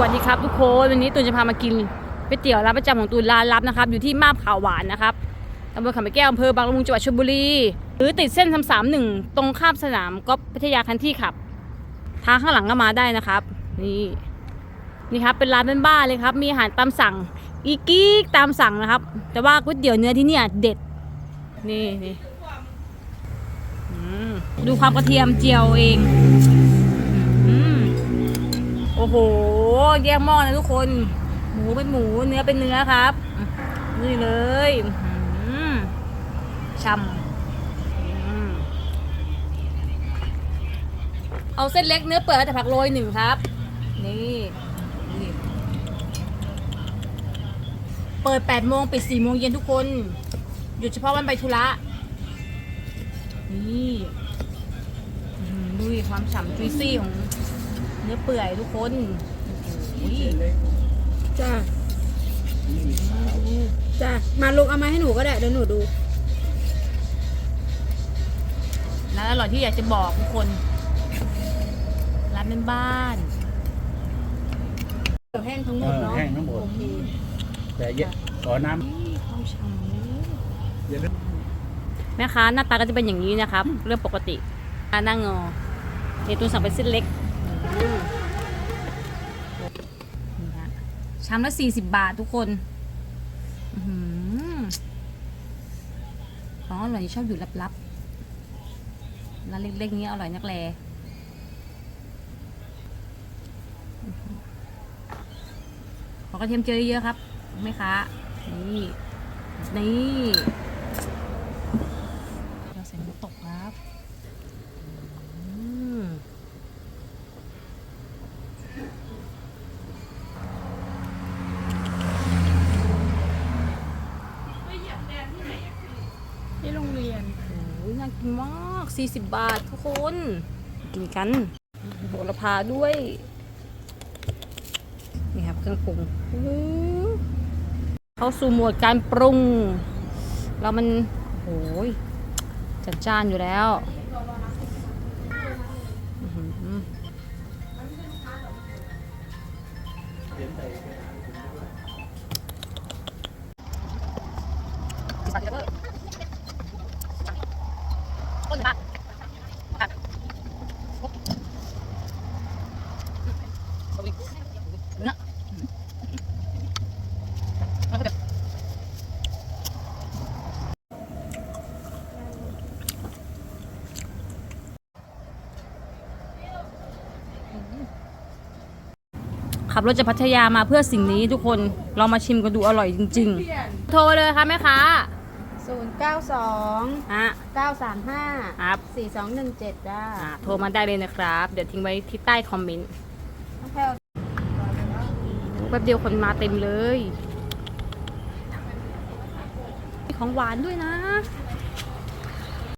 วัสดีครับทุกคนวันนี้ตูนจะพามากินก๋วยเตี๋ยวร้านประจำของตูนร้านลับนะครับ อยู่ที่มาบขาวหวานนะครับตำบลขามแก้วอำเภอบางละมุงจังหวัดชลบุรี หรือติดเส้นสามหนึ่งตรงข้ามสนามก๊อฟพัทยาคันที่ขับทางข้างหลังก็มาได้นะครับ นี่นี่ครับเป็นร้านบ้านๆเลยครับ มีอาหารตามสั่งอีกกิ๊กตามสั่งนะครับ แต่ว่าก๋วยเตี๋ยวเนื้อที่เนี่ยเด็ด นี่นี่ดูความกระเทียมเจียวเอง อ้โห แยกหม้อนะทุกคน หมูเป็นหมู เนื้อเป็นเนื้อครับ นี่เลยช่ำเอาเส้นเล็กเนื้อเปื่อยแต่ผักโรยหนึ่งครับ นี่เปิด 8 โมงปิด 4 โมงเย็นทุกคน หยุดเฉพาะวันไปธุระ นี่ดูความฉ่ำจุยซี่ของ เนื้อเปื่อยทุกคนโอ้โหจ้าจ้ามาลุกเอามาให้หนูก็ได้เดี๋ยวหนูดูร้านอร่อยที่อยากจะบอกทุกคนร้านเป็นบ้านเดี๋ยวแห้งทั้งหมเอดอเนาะแห้งทั้งหมดโอเคแต่เย็นขอน้นี่ความฉ่ำเย็นำแม่ค้าหน้าตาก็จะเป็นอย่างนี้นะครับ เรื่องปกติอาหน้างอเดี๋ยวตูนสั่งเป็นเส้นเล็ก นี่ฮะชามละสี่สิบบาททุกคนอื้อหือของอร่อยชอบอยู่ลับๆร้านเล็กๆนี้อร่อยนักแลขอกระเทียมเจียวเยอะๆครับแม่ค้านี่ นี่เราใส่น้ำตกครับอืมที่โรงเรียนโอ้ยน่ากินมาก 40 บาททุกคน กินกันโหระพาด้วย นี่ครับเครื่องปรุงเข้าสู่หมดการปรุงเรามันโอ้ยจัดจ้านอยู่แล้วอหือต้นปะอะเอาอีก นะขับรถจากพัทยามาเพื่อสิ่งนี้ทุกคนลองมาชิมกันดูอร่อยจริง ๆ โทรเลยค่ะแม่ค้าศูนย์เก้าสองฮะเก้าสามห้าครับสี่สองหนึ่งเจ็ดจ้า อ่าโทรมาได้เลยนะครับ เดี๋ยวทิ้งไว้ที่ใต้คอมเมนต์ น้องแพลว แป๊บเดียวคนมาเต็มเลย มีของหวานด้วยนะ